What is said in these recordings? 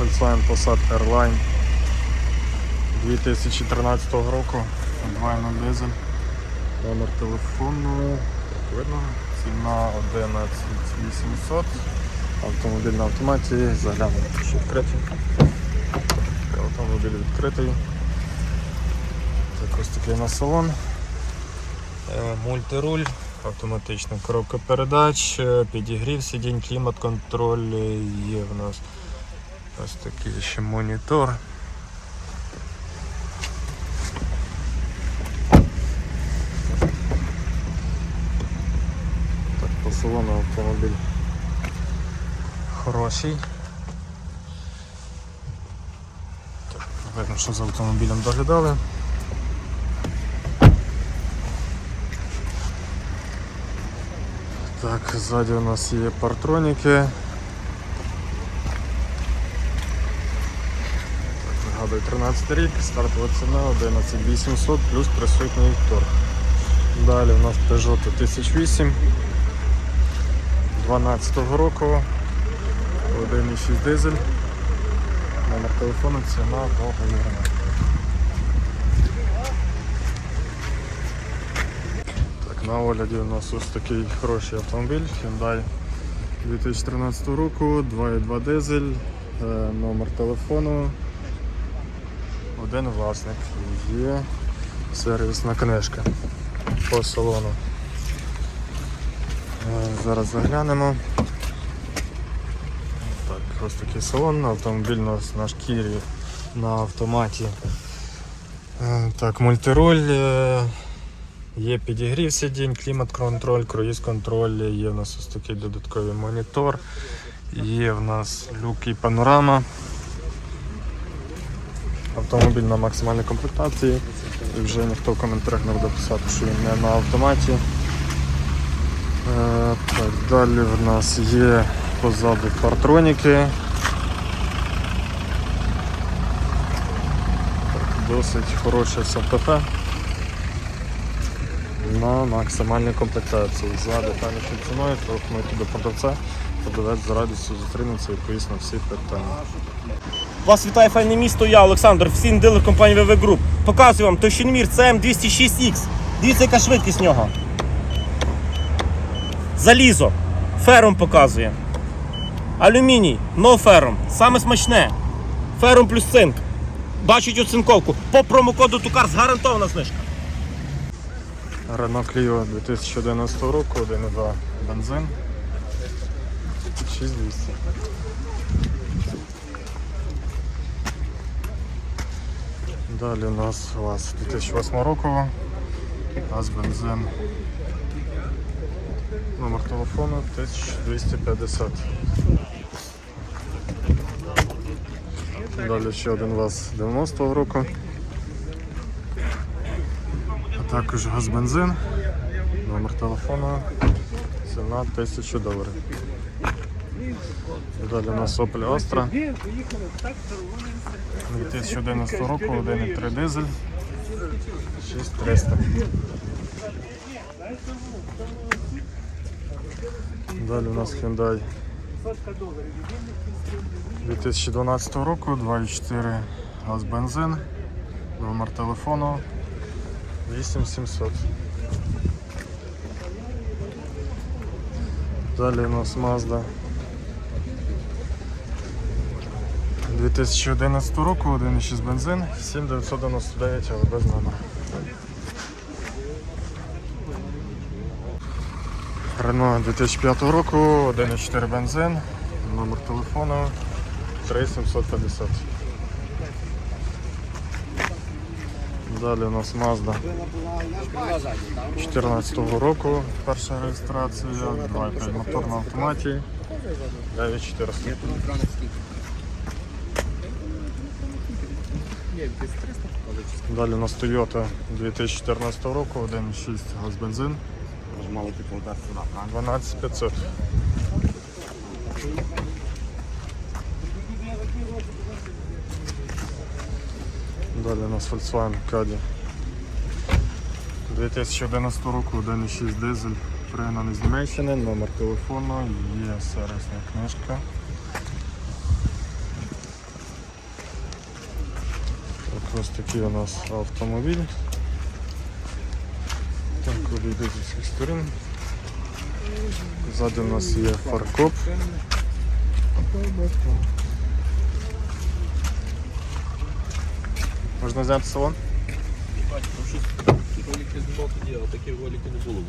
Volkswagen Passat Airline 2013 року. 2.0 дизель. Номер телефону. Так видно. Ціна 11800. Автомобіль на автоматі. Заглянемо, що відкритий. Автомобіль відкритий. Так ось такий на салон. Е, Мультируль, автоматична коробка передач, е, підігрів сидінь, клімат-контроль, е, є в нас ось такий ще монітор. Так, по салону автомобіль хороший. Так, видно, що за автомобілем доглядали. Так, ззаді у нас є партроніки. Так, нагадую, 13 рік, стартова ціна 11800 плюс присутній торг. Далі у нас Peugeot 1008 12 року, 1,6 дизель. Номер телефону, ціна договірна. Так, на огляді у нас ось такий хороший автомобіль Hyundai 2013 року, 2.2 дизель, е, номер телефону, один власник. Є сервісна книжка по салону. Е, Зараз заглянемо. Так, ось такий салон, автомобіль у нас на шкірі на автоматі. Е, Так, мультироль. е, Є підігрів сидінь, клімат-контроль, круїз-контроль, є в нас ось такий додатковий монітор, є в нас люк і панорама. Автомобіль на максимальній комплектації. І вже ніхто в коментарях не буде писати, що він не на автоматі. Е, так, далі в нас є позаду партроніки. Так, досить хороше СМПФ на максимальній комплектації. За детальнішою ціною телефонуйте до продавця, продавець з радістю зустрінеться і відповість на всі питання. Вас вітає файне місто, я Олександр, офіційний дилер компанії VV Group. Показую вам Тощинмір CM206X. Дивіться, яка швидкість нього. Залізо. Ферум показує. Алюміній, но ферум. Саме смачне. Ферум плюс цинк. Бачить оцинковку. По промокоду Тукар гарантована знижка. Renault Clio 2011 року, 1.2 бензин. 6200. Далі у нас у вас 2008 року. Газ бензин. Номер телефону 1250. Далі ще один ВАЗ 90-го року. А також газ бензин. Номер телефону. Ціна 1000 доларів. Далі у нас Opel Astra. 2011 року, 1,3 дизель. 6300. Далі у нас Hyundai 2012 року, 2,4 газ бензин. Номер телефону 8700. Далі у нас Mazda 2011 року, 1,6 бензин, 7999, але без номера. Renault 2005 року, 1,4 бензин, номер телефону 3750. Далі у нас Mazda 2014 року, перша реєстрація, 2,5 мотор на автоматі, 9400. Далі у нас Toyota 2014 року, 1,6 газ бензин, Мало типу удар сюди, 12500. Далі у нас Volkswagen Caddy 2011 року, 1,6 дизель, пригнаний з Німеччини, номер телефону, є сервісна книжка. Ось такий у нас автомобіль. Так, обійду з усіх сторін. Ззаду у нас є фаркоп. Можна взяти салон? Ті ролики знімав тоді, а такі ролики не було.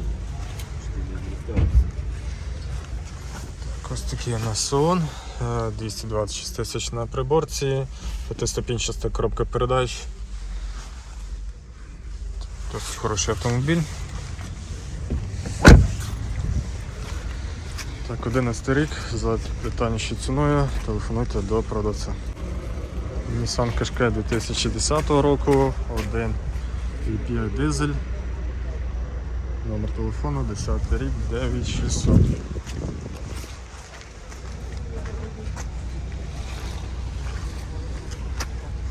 Ось такий у нас салон. Е, 226 тисяч на приборці, п'ятиступінчаста коробка передач. Досить хороший автомобіль. Так, 11 рік, за детальнішою ціною телефонуйте до продавця. Nissan Qashqai 2010 року, 1,5 дизель. Номер телефону 10 рік 9600.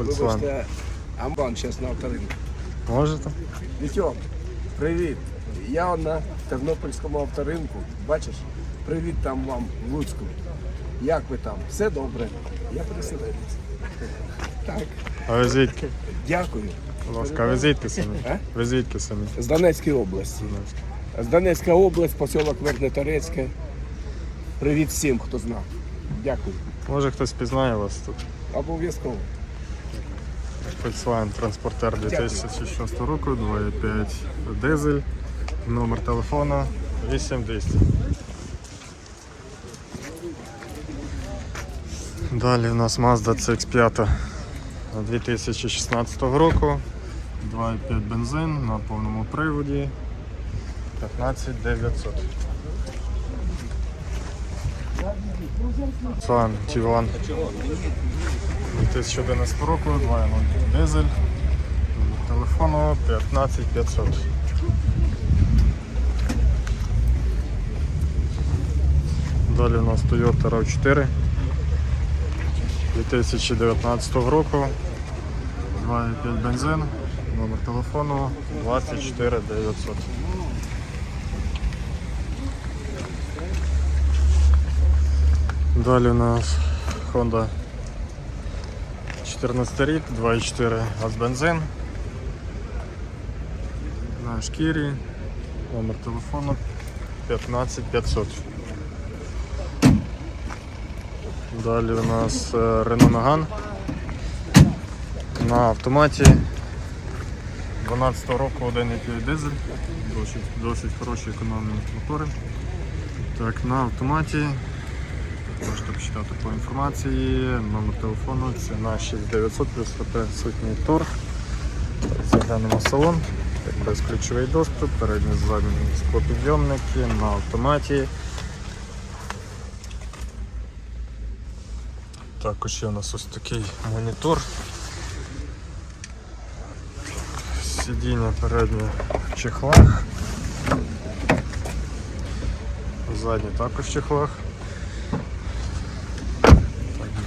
Volkswagen. Вибачте, амбан зараз на авторинку. Можете? Вітьок, привіт. Я на Тернопільському авторинку. Бачиш? Привіт там вам в Луцьку. Як ви там? Все добре. Я переселенець. Так, А ви звідки? дякую. Будь ласка, а ви звідки самі? А? Ви звідки самі? З Донецької області. З Донецька область, посілок Вернеторецьке. Привіт всім, хто знав. Дякую. Може хтось пізнає вас тут. Обов'язково. Volkswagen Transporter 2006 року, 2.5 дизель, номер телефону 8200. Далі у нас Mazda CX5 2016 року, 2.5 бензин на повному приводі, 15900. Volkswagen Tiguan 2011 року, 2.0 дизель, телефону 15500. Далі у нас Toyota RAV4 2019 року, 2.5 бензин, номер телефону 24900. Далі у нас Honda 14 рік, 2,4 газ бензин. На шкірі. Номер телефону 15500. Далі у нас е, Renault Megane на автоматі 12 року 1,5 дизель, досить, досить хороші економні мотори. Так, на автоматі Можете почитати по інформації, номер телефону, ціна 6900 плюс присутній торг. Заглянемо салон, безключовий доступ, передні задні склопідйомники на автоматі. Також є у нас ось такий монітор. Сидіння переднє в чехлах. Задні також в чехлах.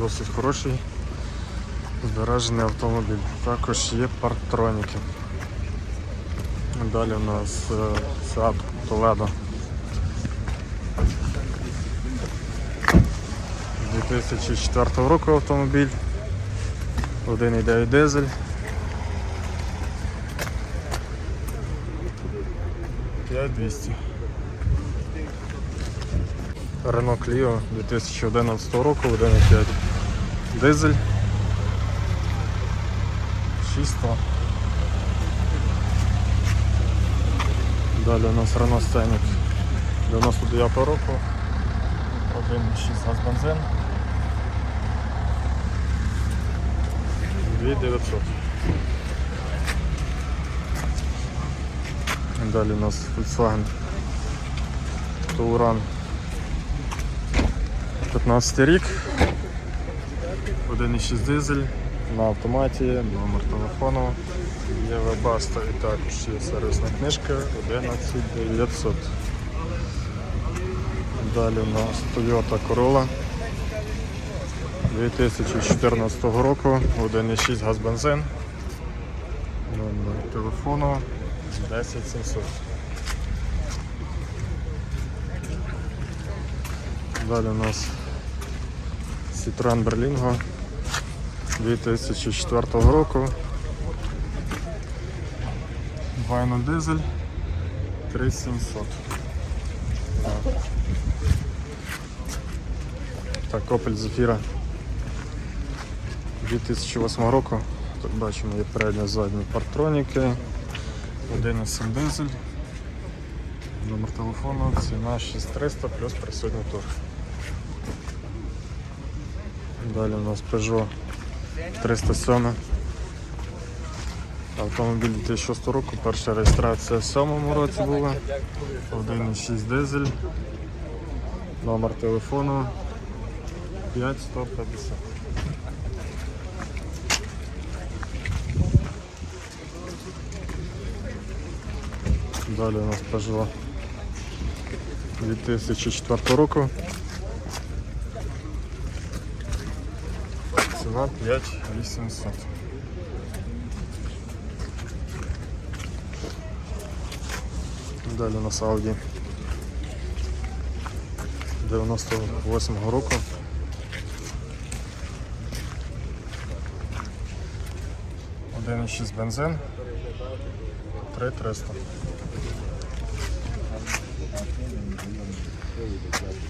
Досить хороший збережений автомобіль. Також є парктроніки. Далі у нас е, Seat Toledo. 2004 року автомобіль. 1,9 дизель. П'ять 200. Renault Clio 2011 року, 1,5 дизель. 600. Далі у нас Renault Scenic 99 року. 1,6 газ бензин. 2900. Далі у нас Volkswagen Touran 15 рік. 1,6 дизель на автоматі, номер телефону. Є вебаста і також є сервісна книжка 11900. Далі у нас Toyota Corolla 2014 року, 1,6 газ бензин. Номер телефону 10700. Далі у нас Citroen Berlingo 2004 року, 2.0 дизель 3700. Так. Так, Opel Zafira 2008 року. Тут бачимо є передні задні партроніки. 1.7 дизель. Номер телефону, ціна 6300 плюс присутній тур. Далі у нас Peugeot 307. Автомобіль 2006 року, перша реєстрація в 7 році була. 1.6 дизель. Номер телефону 5150. Далі у нас Peugeot 2004 року. Ціна 5800. Далі нас Audi 98 року. Один шість бензин. 3300.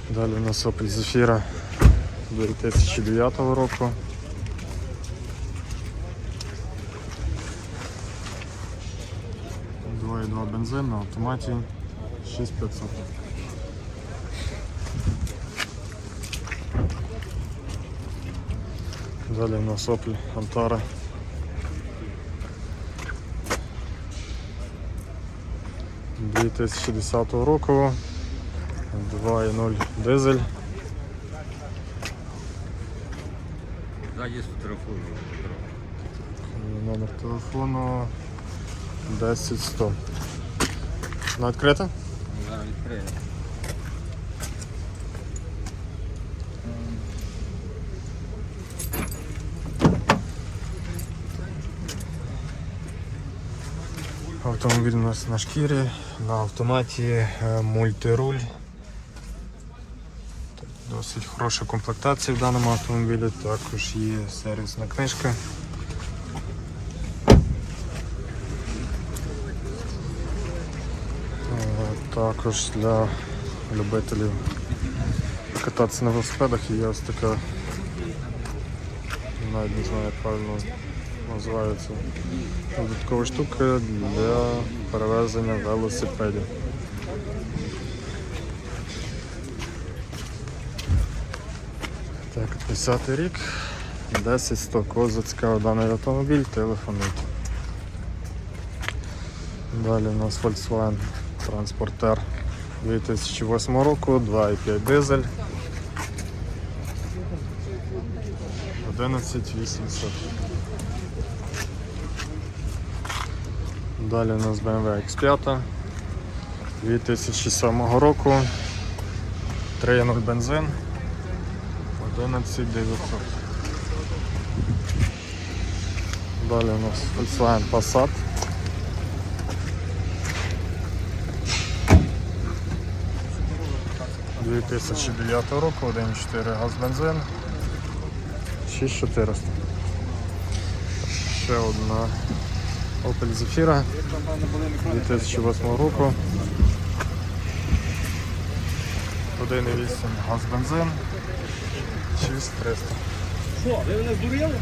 Далі у нас Opel Zafira 2009 року. Два бензин на автоматі 6500. Далі у нас Opel Antara. Дві 2010 року. 2.0 дизель. Да, є телефон. Номер телефону 10100. Вона відкрита? Зараз відкриє. Автомобіль у нас на шкірі, на автоматі, е, мультируль. Досить хороша комплектація в даному автомобілі, також є сервісна книжка. Е, Також для любителів кататися на велосипедах є ось така, навіть не знаю, як правильно називається. Додаткова штука для перевезення велосипедів. Так, 10 рік, 10 100 кого зацікавив даний автомобіль, телефонуйте. Далі у нас Volkswagen Transporter 2008 року, 2,5 дизель. 11800. Далі у нас BMW X5 2007 року. 3.0 бензин. 11900. Далі у нас Volkswagen Passat. – 2009 року, 1.4 газ бензин, 6400. Ще одна Opel Zafira 2008 року. 1,8 газ бензин 6300. Що, ви мене здуріли?